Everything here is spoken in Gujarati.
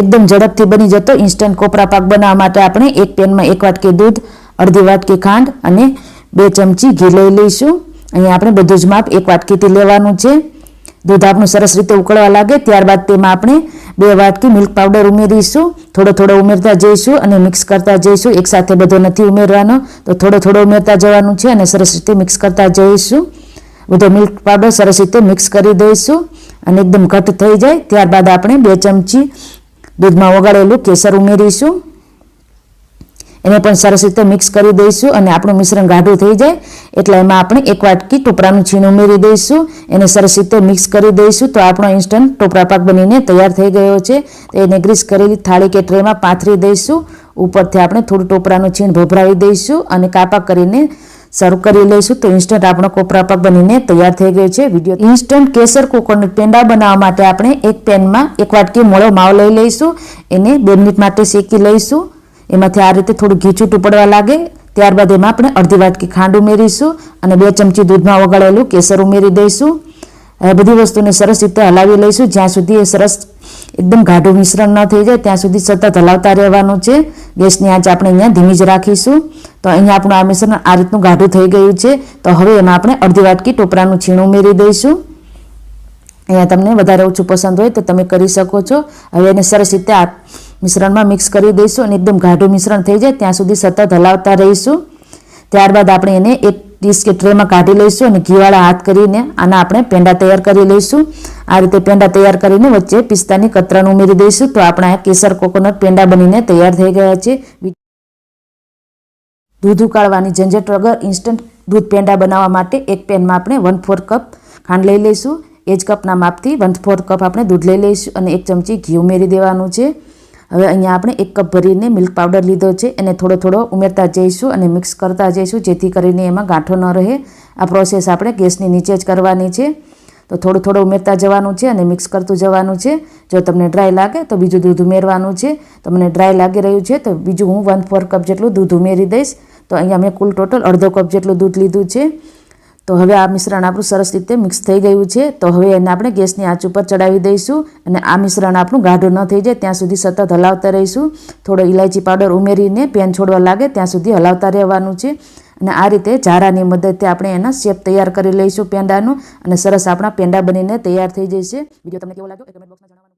એકદમ ઝડપથી બની જતો ઇન્સ્ટન્ટ કોપરા પાક બનાવવા માટે આપણે એક પેનમાં એક વાટકી દૂધ, અડધી વાટકી ખાંડ અને બે ચમચી ઘી લઈ લઈશું. અહીંયા આપણે બધું જ માપ એક વાટકીથી લેવાનું છે. દૂધ આપણું સરસ રીતે ઉકળવા લાગે, ત્યારબાદ તેમાં આપણે બે વાટકી મિલ્ક પાવડર ઉમેરીશું. થોડો થોડો ઉમેરતા જઈશું અને મિક્સ કરતા જઈશું. એકસાથે બધો નથી ઉમેરવાનો, તો થોડો થોડો ઉમેરતા જવાનું છે અને સરસ રીતે મિક્સ કરતા જઈશું. બધો મિલ્ક પાવડર સરસ રીતે મિક્સ કરી દઈશું અને એકદમ ઘટ થઈ જાય. ત્યારબાદ આપણે બે ચમચી દૂધમાં ઓગાળેલું કેસર ઉમેરીશું. એને પણ સરસ રીતે મિક્સ કરી દઈશું અને આપણું મિશ્રણ ગાઢું થઈ જાય એટલે એમાં આપણે એક વાટકી ટોપરાનું છીણ ઉમેરી દઈશું. એને સરસ રીતે મિક્સ કરી દઈશું તો આપણો ઇન્સ્ટન્ટ ટોપરા પાક બનીને તૈયાર થઈ ગયો છે. તો એને ગ્રીસ કરેલી થાળી કે ટ્રેમાં પાથરી દઈશું. ઉપરથી આપણે થોડું ટોપરાનું છીણ ભભરાવી દઈશું અને કાપા કરીને સર્વ કરી લઈશું તો ઇન્સ્ટન્ટ આપણો કોપરા પાક બનીને તૈયાર થઈ ગયો છે. વીડિયો ઇન્સ્ટન્ટ કેસર કોકોનટ પેંડા બનાવવા માટે આપણે એક પેનમાં એક વાટકી મોળો માવ લઈ લઈશું. એને બે મિનિટ માટે શેકી લઈશું. એમાંથી આ રીતે થોડું ઘી છૂટું લાગે. ત્યારબાદ એમાં આપણે અડધી વાટકી ખાંડ ઉમેરીશું અને બે ચમચી દૂધમાં ઓગાળેલું કેસર ઉમેરી દઈશું. હવે બધી વસ્તુને સરસ રીતે હલાવી લઈશું. જ્યાં સુધી એ સરસ એકદમ ગાઢું મિશ્રણ ન થઈ જાય, ત્યાં સુધી સતત હલાવતા રહેવાનું છે. ગેસની આંચ આપણે અહીંયા ધીમી જ રાખીશું. તો અહીંયા આપણું આ મિશ્રણ આ રીતનું ગાઢું થઈ ગયું છે. તો હવે એમાં આપણે અડધી વાટકી ટોપરાનું છીણું ઉમેરી દઈશું. અહીંયા તમને વધારે ઓછું પસંદ હોય તો તમે કરી શકો છો. હવે એને સરસ રીતે આ મિશ્રણમાં મિક્સ કરી દઈશું અને એકદમ ગાઢું મિશ્રણ થઈ જાય ત્યાં સુધી સતત હલાવતા રહીશું. ત્યારબાદ આપણે એને એક ડીશ કે ટ્રેમાં કાઢી લઈશું અને ઘીવાળા હાથ કરીને આના આપણે પેંડા તૈયાર કરી લઈશું. આ રીતે પેંડા તૈયાર કરીને વચ્ચે પિસ્તાની કતરણ ઉમેરી દઈશું. તો આપણા કેસર, કોકોનટ પેંડા બનીને તૈયાર થઈ ગયા છે. દૂધ ઉકાળવાની ઝંઝટ વગર ઇન્સ્ટન્ટ દૂધ પેંડા બનાવવા માટે એક પેનમાં આપણે વન ફોર કપ ખાંડ લઈ લઈશું. એ જ કપના માપથી વન ફોર કપ આપણે દૂધ લઈ લઈશું અને એક ચમચી ઘી ઉમેરી દેવાનું છે. હવે અહીંયા આપણે એક કપ ભરીને મિલ્ક પાવડર લીધો છે. એને થોડો થોડો ઉમેરતા જઈશું અને મિક્સ કરતા જઈશું જેથી કરીને એમાં ગાંઠો ન રહે. આ પ્રોસેસ આપણે ગેસની નીચે જ કરવાની છે. તો થોડું થોડું ઉમેરતા જવાનું છે અને મિક્સ કરતું જવાનું છે. જો તમને ડ્રાય લાગે તો બીજું દૂધ ઉમેરવાનું છે. તો મને ડ્રાય લાગી રહ્યું છે તો બીજું હું વન ફોર કપ જેટલું દૂધ ઉમેરી દઈશ. તો અહીંયા મેં કુલ ટોટલ અડધો કપ જેટલું દૂધ લીધું છે. તો હવે આ મિશ્રણ આપણું સરસ રીતે મિક્સ થઈ ગયું છે. તો હવે એને આપણે ગેસની આંચ ઉપર ચડાવી દઈશું અને આ મિશ્રણ આપણું ગાઢું ન થઈ જાય, ત્યાં સુધી સતત હલાવતા રહીશું. થોડો ઇલાયચી પાવડર ઉમેરીને પેન છોડવા લાગે, ત્યાં સુધી હલાવતા રહેવાનું છે. અને આ રીતે ઝારાની મદદથી આપણે એના શેપ તૈયાર કરી લઈશું પેંડાનું અને સરસ આપણા પેંડા બનીને તૈયાર થઈ જશે. વીડિયો તમને કેવો લાગ્યો કમેન્ટ બોક્સમાં જણાવવાનું.